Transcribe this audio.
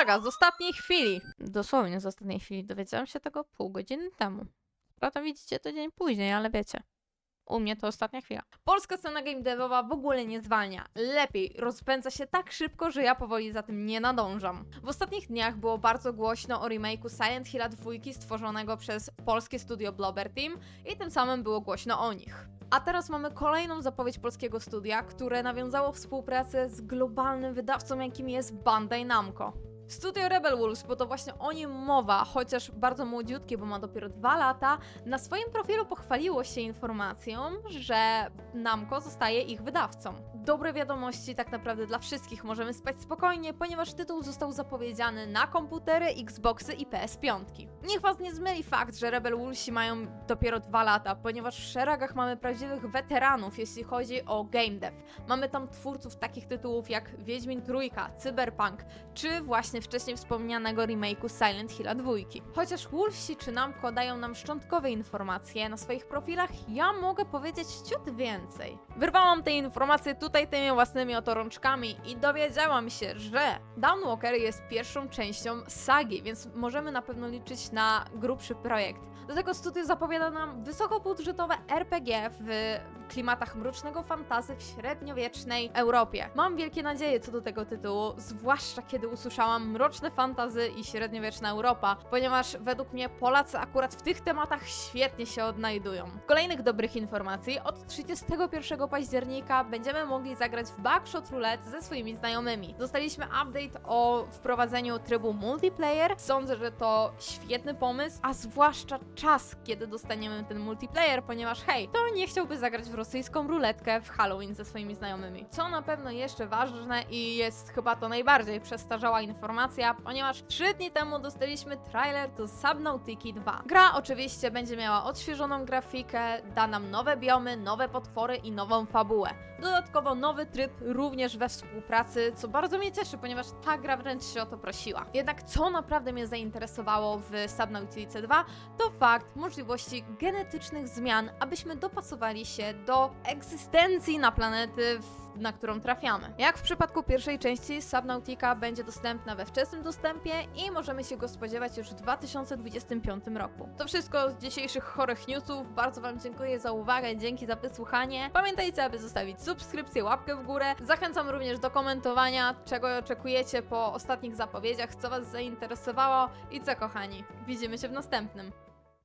uwaga, z ostatniej chwili. Dosłownie z ostatniej chwili. Dowiedziałam się tego pół godziny temu. Prawda widzicie to dzień później, ale wiecie. U mnie to ostatnia chwila. Polska scena game devowa w ogóle nie zwalnia. Lepiej, rozpędza się tak szybko, że ja powoli za tym nie nadążam. W ostatnich dniach było bardzo głośno o remake'u Silent Hill 2 stworzonego przez polskie studio Blobber Team i tym samym było głośno o nich. A teraz mamy kolejną zapowiedź polskiego studia, które nawiązało współpracę z globalnym wydawcą, jakim jest Bandai Namco. Studio Rebel Wolves, bo to właśnie o nim mowa, chociaż bardzo młodziutkie, bo ma dopiero dwa lata, na swoim profilu pochwaliło się informacją, że Namco zostaje ich wydawcą. Dobre wiadomości tak naprawdę dla wszystkich, możemy spać spokojnie, ponieważ tytuł został zapowiedziany na komputery, Xboxy i PS5. Niech was nie zmyli fakt, że Rebel Wolvesi mają dopiero dwa lata, ponieważ w szeregach mamy prawdziwych weteranów, jeśli chodzi o game dev. Mamy tam twórców takich tytułów jak Wiedźmin Trójka, Cyberpunk, czy właśnie wcześniej wspomnianego remake'u Silent Hill 2. Chociaż Wolfsi czy Namco dają nam szczątkowe informacje na swoich profilach, ja mogę powiedzieć ciut więcej. Wyrwałam te informacje tutaj tymi własnymi oto rączkami i dowiedziałam się, że Downwalker jest pierwszą częścią sagi, więc możemy na pewno liczyć na grubszy projekt. Do tego studio zapowiada nam wysokobudżetowe RPG w klimatach mrocznego fantazy w średniowiecznej Europie. Mam wielkie nadzieje co do tego tytułu, zwłaszcza kiedy usłyszałam mroczne fantazy i średniowieczna Europa, ponieważ według mnie Polacy akurat w tych tematach świetnie się odnajdują. Kolejnych dobrych informacji, od 31 października będziemy mogli zagrać w Backshot Roulette ze swoimi znajomymi. Dostaliśmy update o wprowadzeniu trybu multiplayer. Sądzę, że to świetny pomysł, a zwłaszcza czas, kiedy dostaniemy ten multiplayer, ponieważ hej, to nie chciałby zagrać w rosyjską ruletkę w Halloween ze swoimi znajomymi. Co na pewno jeszcze ważne i jest chyba to najbardziej przestarzała informacja, ponieważ 3 dni temu dostaliśmy trailer do Subnautiki 2. Gra oczywiście będzie miała odświeżoną grafikę, da nam nowe biomy, nowe potwory i nową fabułę. Dodatkowo nowy tryb również we współpracy, co bardzo mnie cieszy, ponieważ ta gra wręcz się o to prosiła. Jednak co naprawdę mnie zainteresowało w Subnautice 2, to fakt możliwości genetycznych zmian, abyśmy dopasowali się do egzystencji na planety, na którą trafiamy. Jak w przypadku pierwszej części, Subnautica będzie dostępna we wczesnym dostępie i możemy się go spodziewać już w 2025 roku. To wszystko z dzisiejszych chorych newsów. Bardzo Wam dziękuję za uwagę, dzięki za wysłuchanie. Pamiętajcie, aby zostawić subskrypcję, łapkę w górę. Zachęcam również do komentowania, czego oczekujecie po ostatnich zapowiedziach, co Was zainteresowało i co kochani. Widzimy się w następnym.